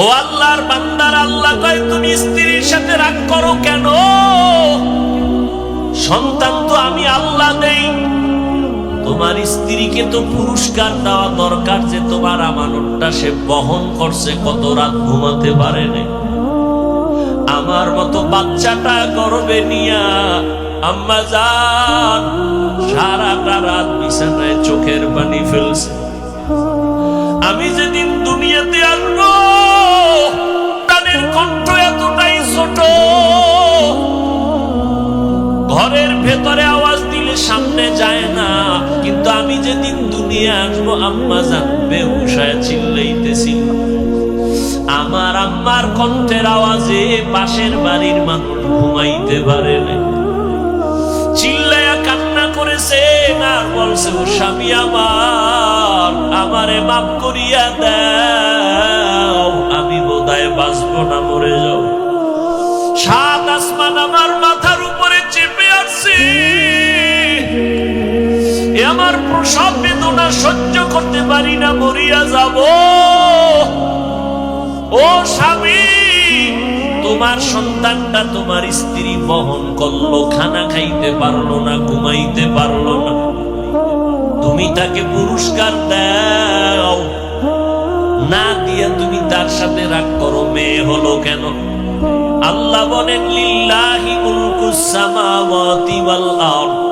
ও আল্লাহর বান্দার আল্লাহ কয়, তুমি স্ত্রীর সাথে রাগ করো কেন? সন্তান তো আমি আল্লাহ দেই। তোমার স্ত্রীকে তো পুরস্কার দেওয়া দরকার যে তোমার আমানতটা সে বহন করছে, কত রাত ঘুমাতে পারেনি আমার মতো বাচ্চাটা গর্বে নিয়া, আম্মা যান সারাটা রাত বিছানায় চোখের পানি ফেলছে। ঘরের ভেতরে আওয়াজ দিলে সামনে যায় না। কিন্তু আমি যেদিন দুনিয়া আসব, আম্মা জানবে উষায় চিল্লাইতেছি। আমার আম্মার কণ্ঠের আওয়াজে পাশের বাড়ির মানুষ ঘুমাইতে পারে না কান্না করেছে, আর বলছে, ও স্বামী আমার, আমারে মাফ করিয়া দাও, আমি বোধহয় বাঁচবো না, মরে যাও করতে পারি না, মরিয়া যাব। ও স্বামী, তোমার সন্তানটা তোমার স্ত্রী বহন করল, খানা খাইতে পারল না, ঘুমাইতে পারল না। তুমি তাকে পুরস্কার দাও। না দিয়া তুমি তার সাথে রাগ করো, মেয়ে হলো কেন? আল্লাহ বলেন, লিল্লাহি মুলকুস সামাওয়াতি ওয়াল আরদ।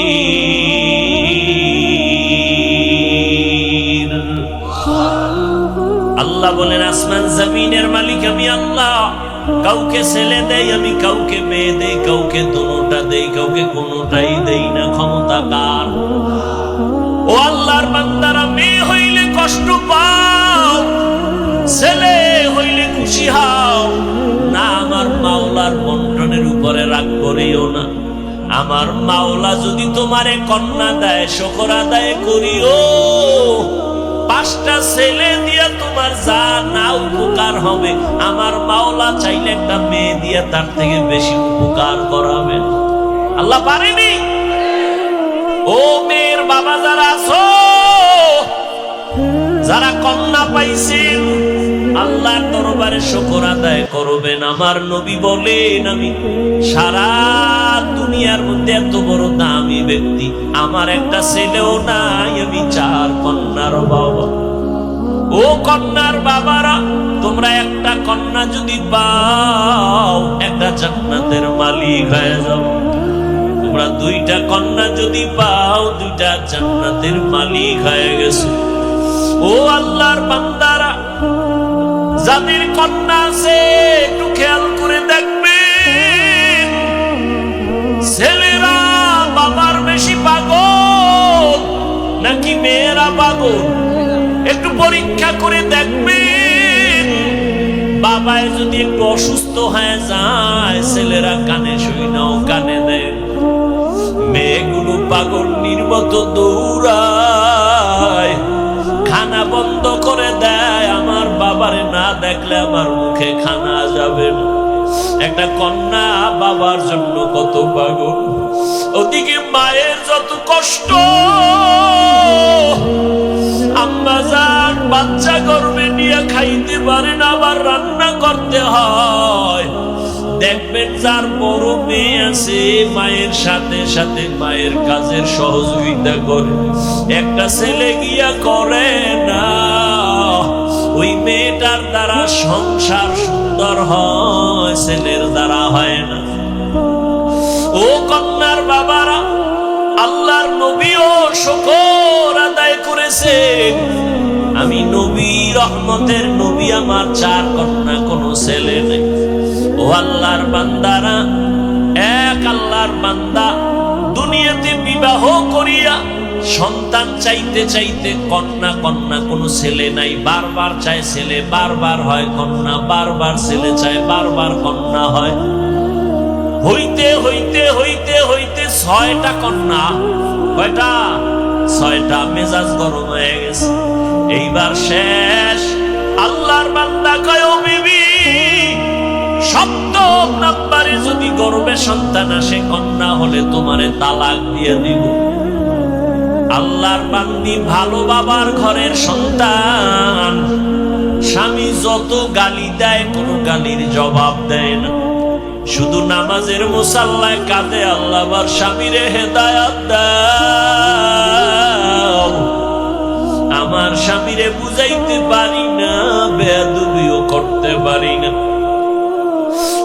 আল্লাহ বলেন, আসমান জমিনের মালিক আমি আল্লাহ। কাউকে ছেলে দেই, আমি কাউকে মেয়ে দেই, কাউকে দুটা দেই, কাউকে কোনোটাই দেই না। ক্ষমতা কার? ও আল্লাহর বান্দারা, মেয়ে হইলে কষ্ট পাও, ছেলে হইলে খুশি হও। না, আমার মাওলার বন্টনের উপরে রাগ করিও না। আমার মাওলা যদি তোমারে কন্যা দেয়, শকর আদায় করিও। পাঁচটা ছেলে তোমার যা না উপকার হবে। আমার মাওলা চাইলে একটা মেয়ে দিয়া তার থেকে বেশি উপকার করাবে। আল্লাহ পারেনি? ও মেয়ের বাবা যারা আছো, যারা কন্যা পাইছেন, আল্লাহর দরবারে শকর আদায় করবেন। আমার নবী বলেন আমি, সারা দুনিয়ার মধ্যে এত বড় দামি ব্যক্তি। আমার একটা ছেলেও নাই, আমি চার কন্যার বাবা। ও কন্যার বাবারা, তোমরা একটা কন্যা যদি পাও, একটা জান্নাতের মালিক হয়ে যাও। তোমরা দুইটা কন্যা যদি পাও, দুইটা জান্নাতের মালিক হয়ে গেছো। ও আল্লাহর বান্দারা, যাদের কন্যা আছে, একটু খেয়াল করে দেখবেন ছেলেরা বাবার বেশি পাগল, নাকি মেয়েরা পাগল? একটু পরীক্ষা করে দেখবেন। বাবায় যদি একটু অসুস্থ হয়ে যায়, ছেলেরা কানে শুই নাও, কানে দেয়। মেয়েগুলো পাগল নির্মত দৌড়ায়, খানা বন্ধ করে দেয়। আমার বাবারে না দেখলে আমার মুখে খানা যাবে না। একটা কন্যা বাবার জন্য কত পাগল। ওদিকে মায়ের যত কষ্ট বাচ্চা গর্বে নিয়ে খাইতে পারে না, আবার রান্না করতে হয়। দেখবেন যার বড় মেয়ে আছে, মায়ের সাথে সাথে মায়ের কাজের সহযোগিতা করে। একটা ছেলে গিয়া করে না, ওই মেয়েটার দ্বারা সংসার সুন্দর হয়, ছেলের দ্বারা হয় না। ও কন্যার বাবারা, আল্লাহর নবীও শকর আদায় করেছেন আমি নবী, রহমতের নবী, আমার চার কন্যা, কোনো ছেলে নেই। ও আল্লাহর বান্দারা, এক আল্লাহর বান্দা, দুনিয়াতে বিবাহ করিয়া সন্তান চাইতে চাইতে কন্যা কন্যা, কোনো ছেলে নাই। বারবার চায় ছেলে, বারবার হয় কন্যা, বারবার ছেলে চায়, বারবার কন্যা হয়। হইতে হইতে হইতে হইতে ছয়টা কন্যা। কয়টা? ছয়টা মেজাজ গরম হয়ে গেছে। এইবার শেষ। আল্লাহর বান্দা কয় বিবি, সপ্তম নাম্বারে যদি গর্বে সন্তান আসে, কন্যা হলে তোমারে তালাক দিয়ে দিব। আল্লাহর বান্দি ভালো বাবার ঘরের সন্তান। স্বামী যত গালি দেয়, কোনো গালির জবাব দেয় না। শুধু নামাজের মুসাল্লায় কাঁদে আল্লাহ স্বামীরে হেদায়াত আমার স্বামীরে বুঝাইতে পারি না বেদবিও করতে পারি না।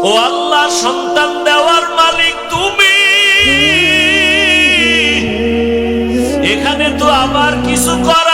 ও আল্লাহ, সন্তান দেওয়ার মালিক তুমি। এখানে তো আবার কিছু কর